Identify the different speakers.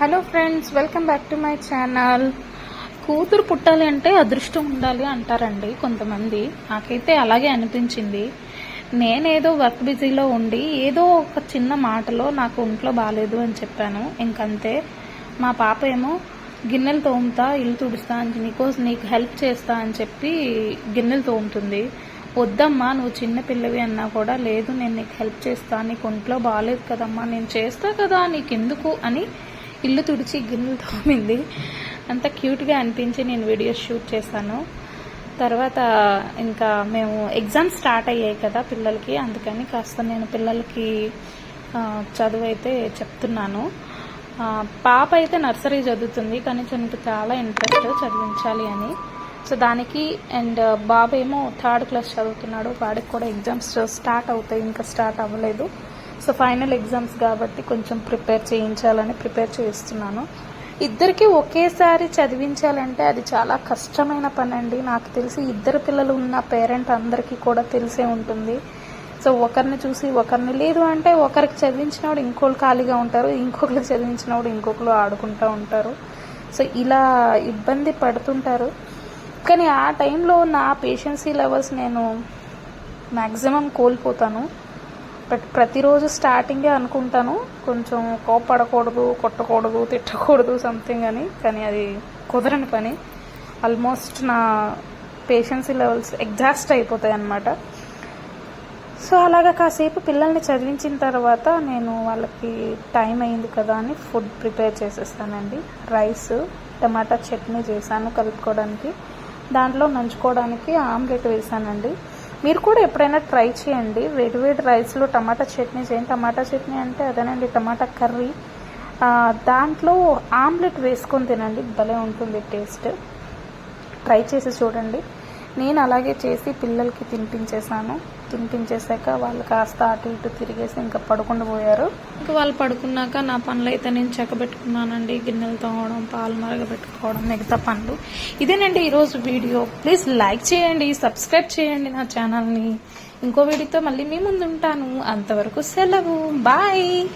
Speaker 1: Hello friends welcome back to my channel కూతురు పుట్టాలి అంటే అదృష్టం ఉండాలి అంటారండి కొంతమంది. నాకైతే అలాగే అనిపించింది. నేనేదో వర్క్ బిజీలో ఉండి ఏదో ఒక చిన్న మాటలో నాకు ఒంట్లో బాగాలేదు అని చెప్పాను. ఇంకంతే. మా పాప ఏమో గిన్నెలు తోముతా ఇల్లు తుడుస్తా అని నీకో నీకు హెల్ప్ చేస్తా అని చెప్పి గిన్నెలు తోముతుంది. వద్దమ్మా నువ్వు చిన్న పిల్లవి అన్నా కూడా లేదు నేను నీకు హెల్ప్ చేస్తా. నీకు ఒంట్లో బాగాలేదు కదమ్మా నేను చేస్తా కదా నీకెందుకు అని ఇల్లు తుడిచి గిన్నెలు తోమింది. అంత క్యూట్గా అనిపించి నేను వీడియోస్ షూట్ చేశాను. తర్వాత ఇంకా మేము ఎగ్జామ్స్ స్టార్ట్ అయ్యాయి కదా పిల్లలకి అందుకని కాస్త నేను పిల్లలకి చదువు అయితే చెప్తున్నాను. పాప అయితే నర్సరీ చదువుతుంది కానీ తనకు చాలా ఇంట్రెస్ట్ చదివించాలి అని. సో దానికి అండ్ బాబు ఏమో థర్డ్ క్లాస్ చదువుతున్నాడు వాడికి కూడా ఎగ్జామ్స్ స్టార్ట్ అవుతాయి ఇంకా స్టార్ట్ అవ్వలేదు. సో ఫైనల్ ఎగ్జామ్స్ కాబట్టి కొంచెం ప్రిపేర్ చేయించాలని ప్రిపేర్ చేస్తున్నాను ఇద్దరికి ఒకేసారి చదివించాలంటే అది చాలా కష్టమైన పని అండి నాకు తెలిసి ఇద్దరు పిల్లలు ఉన్న పేరెంట్ అందరికీ కూడా తెలిసే ఉంటుంది. సో ఒకరిని చూసి ఒకరిని లేదు అంటే ఒకరికి చదివించినప్పుడు ఇంకోళ్ళు ఖాళీగా ఉంటారు ఇంకొకరు చదివించినప్పుడు ఇంకొకరు ఆడుకుంటూ ఉంటారు. సో ఇలా ఇబ్బంది పడుతుంటారు. కానీ ఆ టైంలో నా పేషెన్సీ లెవెల్స్ నేను మ్యాక్సిమం కోల్పోతాను. బట్ ప్రతిరోజు స్టార్టింగే అనుకుంటాను. కొంచెం కోపడకూడదు కొట్టకూడదు తిట్టకూడదు సంథింగ్ అని. కానీ అది కుదరని పని. ఆల్మోస్ట్ నా పేషెన్సీ లెవెల్స్ ఎగ్జాస్ట్ అయిపోతాయి అన్నమాట. సో అలాగా కాసేపు పిల్లల్ని చదివించిన తర్వాత నేను వాళ్ళకి టైం అయింది కదా అని ఫుడ్ ప్రిపేర్ చేసేస్తానండి. రైస్ టమాటా చట్నీ చేశాను కలుపుకోవడానికి. దాంట్లో నంచుకోవడానికి ఆమ్లెట్ వేసానండి మీరు కూడా ఎప్పుడైనా ట్రై చేయండి. వేడి వేడి రైస్లో టమాటా చట్నీ చేయండి టమాటా చట్నీ అంటే అదేనండి టమాటా కర్రీ. దాంట్లో ఆమ్లెట్ వేసుకొని తినండి. భలే ఉంటుంది టేస్ట్. ట్రై చేసి చూడండి. నేను అలాగే చేసి పిల్లలకి తినిపించేశాను. తినిపించేశాక వాళ్ళు కాస్త అటు ఇటు తిరిగేసి ఇంకా పడుకుండా పోయారు. ఇంకా వాళ్ళు పడుకున్నాక నా పనులు అయితే నేను చెక్కబెట్టుకున్నానండి. గిన్నెలు తోమడం పాలు మరగబెట్టుకోవడం మిగతా పనులు. ఇదేనండి ఈరోజు వీడియో. ప్లీజ్ లైక్ చేయండి సబ్స్క్రైబ్ చేయండి నా ఛానల్ని. ఇంకో వీడియోతో మళ్ళీ మీ ముందు ఉంటాను. అంతవరకు సెలవు. బాయ్.